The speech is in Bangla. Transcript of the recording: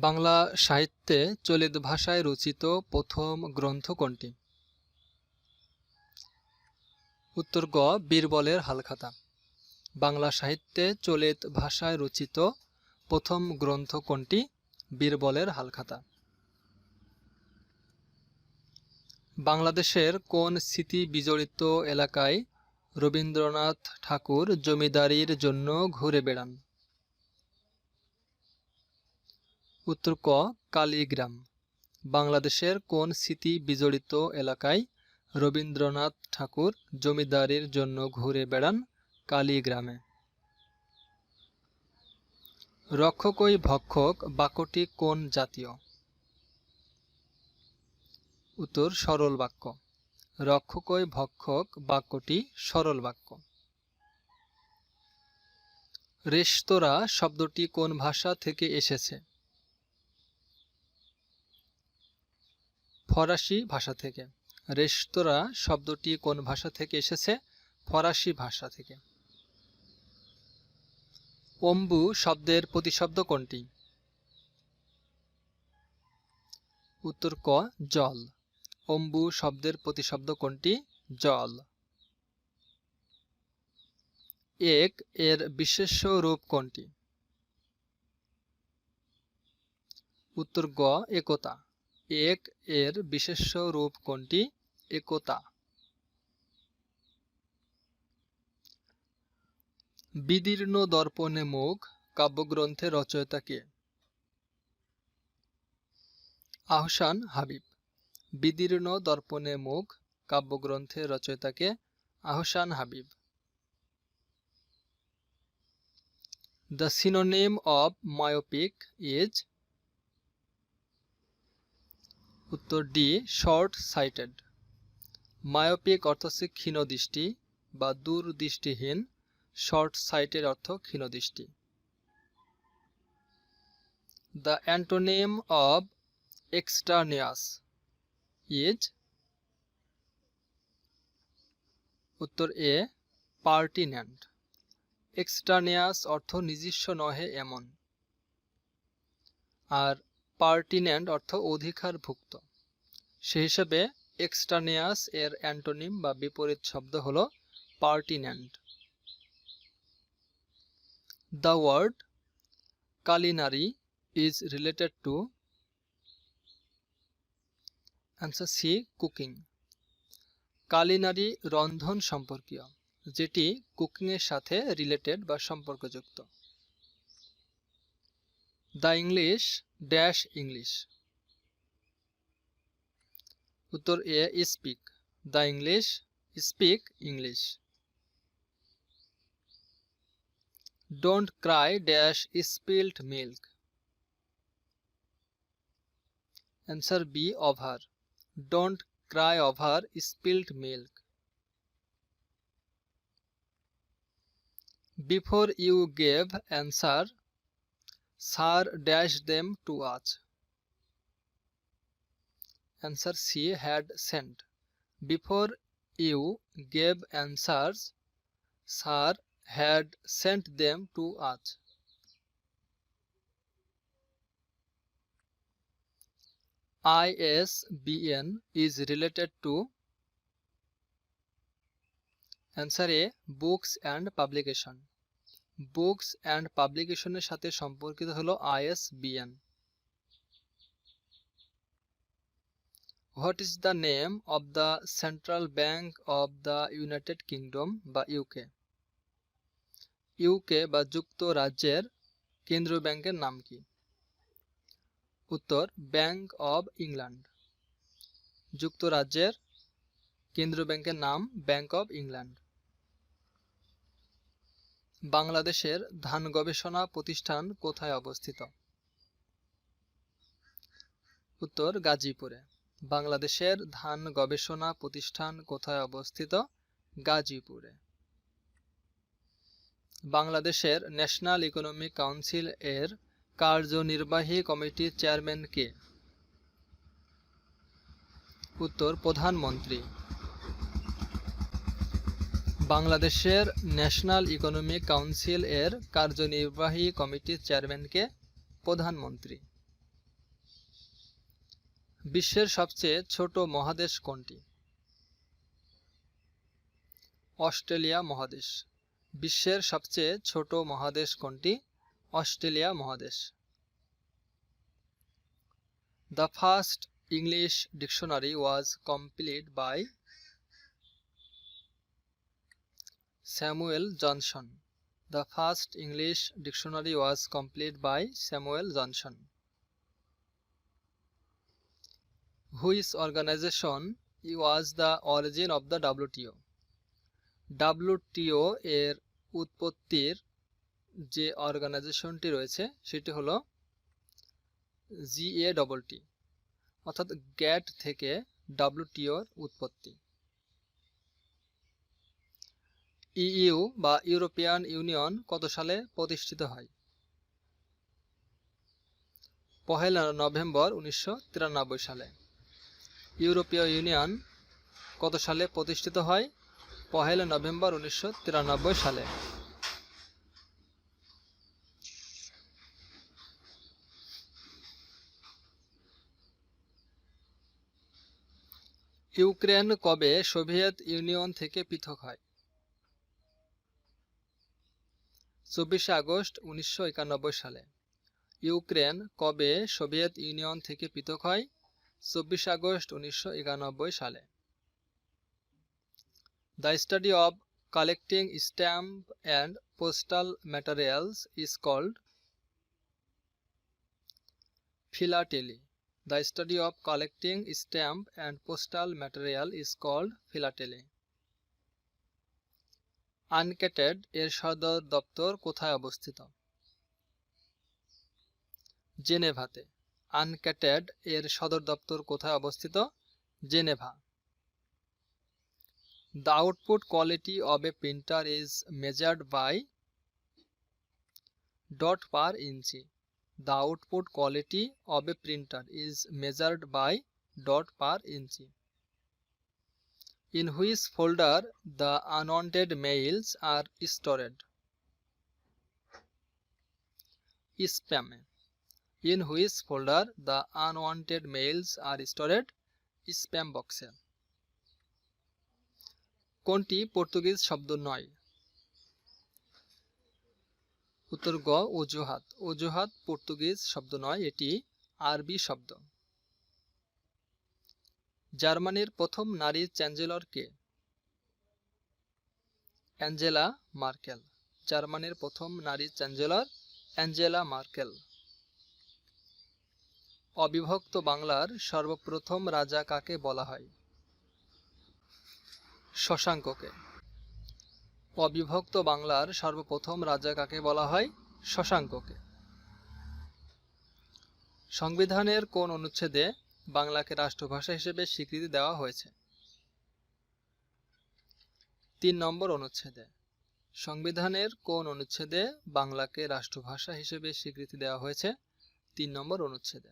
বাংলা সাহিত্যে চলিত ভাষায় রচিত প্রথম গ্রন্থ কোনটি? উত্তর গ, বীরবলের হালখাতা। বাংলা সাহিত্যে চলিত ভাষায় রচিত প্রথম গ্রন্থ কোনটি? বীরবলের হালখাতা। বাংলাদেশের কোন স্মৃতি বিজড়িত এলাকায় রবীন্দ্রনাথ ঠাকুর জমিদারির জন্য ঘুরে বেড়ান? উত্তর ক, কালীগ্রাম। বাংলাদেশের কোন স্মৃতি বিজড়িত এলাকায় রবীন্দ্রনাথ ঠাকুর জমিদারির জন্য ঘুরে বেড়ান কালীগ্রামে? রক্ষকই ভক্ষক, বাক্যটি কোন জাতীয়? উত্তর, সরল বাক্য। রক্ষকই ভক্ষক, বাক্যটি সরল বাক্য। রেস্তোরাঁ শব্দটি কোন ভাষা থেকে এসেছে? ফরাসি ভাষা থেকে। রেস্তোরাঁ শব্দটি কোন ভাষা থেকে এসেছে? ফরাসি ভাষা থেকে। অম্বু শব্দের প্রতিশব্দ কোনটি? উত্তর ক, জল। অম্বু শব্দের প্রতিশব্দ কোনটি? জল। এক, এর বিশেষ রূপ কোনটি? উত্তর গ, একতা। এক এর বিশেষ্য রূপ কোনটি? একতা। বিদীর্ণ দর্পণে মুখ, কাব্যগ্রন্থে রচয়িতা কে? আহসান হাবিব। বিদীর্ণ দর্পণে মুখ কাব্যগ্রন্থের রচয়িতাকে Ahsan Habib. The synonym of myopic is উত্তর ডি শর্ট সাইটেড মায়োপিক অর্থ হচ্ছে ক্ষীণদৃষ্টি বা দূরদৃষ্টিহীন শর্ট সাইটেড অর্থ ক্ষীণদৃষ্টি the antonym of extraneous is উত্তর এ পার্টিন্যান্ট এক্সটার্নিয়াস অর্থ নিজস্ব নহে, এমন। আর পার্টিন্যান্ট অর্থ অধিকারভুক্ত। সেই হিসাবে এক্সটার্নিয়াস এর অ্যান্টোনিম বা বিপরীত শব্দ হল pertinent the word culinary is related to answer C cooking culinary রন্ধন সম্পর্কীয়, যেটি কুকিংয়ের সাথে রিলেটেড বা সম্পর্কযুক্ত। দ্য ইংলিশ ড্যাশ ইংলিশ উত্তর a speak the English speak English don't cry dash spilled milk answer be over don't cry over spilled milk before you gave answer Sir dashed them to us. Answer C had sent. Before you gave answers, Sir had sent them to us. ISBN is related to Answer A Books and Publication. Books and পাবলিকেশনের সাথে সম্পর্কিত হলো ISBN what is the name of the central bank of the United Kingdom বা ইউকে? ইউকে বা যুক্তরাজ্যের কেন্দ্রীয় ব্যাংকের নাম কি? উত্তর, ব্যাংক অব ইংল্যান্ড। যুক্তরাজ্যের কেন্দ্রীয় ব্যাংকের নাম ব্যাংক অব ইংল্যান্ড। বাংলাদেশের ধান গবেষণা প্রতিষ্ঠান কোথায় অবস্থিত? উত্তর গাজীপুরে। বাংলাদেশের ধান গবেষণা প্রতিষ্ঠান কোথায় অবস্থিত? গাজীপুরে। বাংলাদেশের ন্যাশনাল ইকোনমিক কাউন্সিল এর কার্যনির্বাহী কমিটির চেয়ারম্যান কে? উত্তর প্রধানমন্ত্রী। বাংলাদেশের ন্যাশনাল ইকোনমিক কাউন্সিল এর কার্যনির্বাহী কমিটির চেয়ারম্যানকে প্রধানমন্ত্রী। বিশ্বের সবচেয়ে ছোট মহাদেশ কোনটি? অস্ট্রেলিয়া মহাদেশ। বিশ্বের সবচেয়ে ছোট মহাদেশ কোনটি? অস্ট্রেলিয়া মহাদেশ। The first English dictionary was complete by Samuel Johnson. The first English dictionary was complete by Samuel Johnson. Which organisation was the origin of the WTO. WTO এর উৎপত্তির যে অর্গানাইজেশনটি রয়েছে, সেটি হলো জিএ ডবল টি, অর্থাৎ গ্যাট থেকে ডাব্লিউটিওর উৎপত্তি। ইইউ বা ইউরোপিয়ান ইউনিয়ন কত সালে প্রতিষ্ঠিত হয়? পহেলা নভেম্বর উনিশশো তিরানব্বই সালে। ইউরোপীয় ইউনিয়ন কত সালে প্রতিষ্ঠিত হয়? পহেলা নভেম্বর উনিশশো তিরানব্বই সালে। ইউক্রেন কবে সোভিয়েত ইউনিয়ন থেকে পৃথক হয়? চব্বিশে আগস্ট উনিশশো একানব্বই সালে। ইউক্রেন কবে সোভিয়েত ইউনিয়ন থেকে পৃথক হয়? চব্বিশে আগস্ট উনিশশো একানব্বই সালে। The study of collecting stamp and postal materials is called philately the study of collecting stamp and postal material is called philately UNCTAD এর সদর দপ্তর কোথায় অবস্থিত? জেনেভাতে। আনকেটেড এর সদর দপ্তর কোথায় অবস্থিত? Geneva. The output quality of a printer is measured by dot per inch. The output quality of a printer is measured by dot per inch. In which folder the unwanted mails are stored? Spam. In which folder the unwanted mails are stored? Spam box. কোনটি পর্তুগিজ শব্দ নয় উত্তর গ অজুহাত অজুহাত পর্তুগিজ শব্দ নয় এটি আরবি শব্দ জার্মানির প্রথম নারী চ্যান্সেলর কে? Angela Merkel. জার্মানির প্রথম নারী চ্যান্সেলর অ্যাঞ্জেলা মার্কেল। অবিভক্ত বাংলার সর্বপ্রথম রাজা কাকে বলা হয়? শশাঙ্ককে। অবিভক্ত বাংলার সর্বপ্রথম রাজা কাকে বলা হয়? শশাঙ্ককে। সংবিধানের কোন অনুচ্ছেদে বাংলাকে রাষ্ট্রভাষা হিসেবে স্বীকৃতি দেওয়া হয়েছে। তিন নম্বর অনুচ্ছেদে, সংবিধানের কোন অনুচ্ছেদে বাংলাকে রাষ্ট্রভাষা হিসেবে স্বীকৃতি দেওয়া হয়েছে? তিন নম্বর অনুচ্ছেদে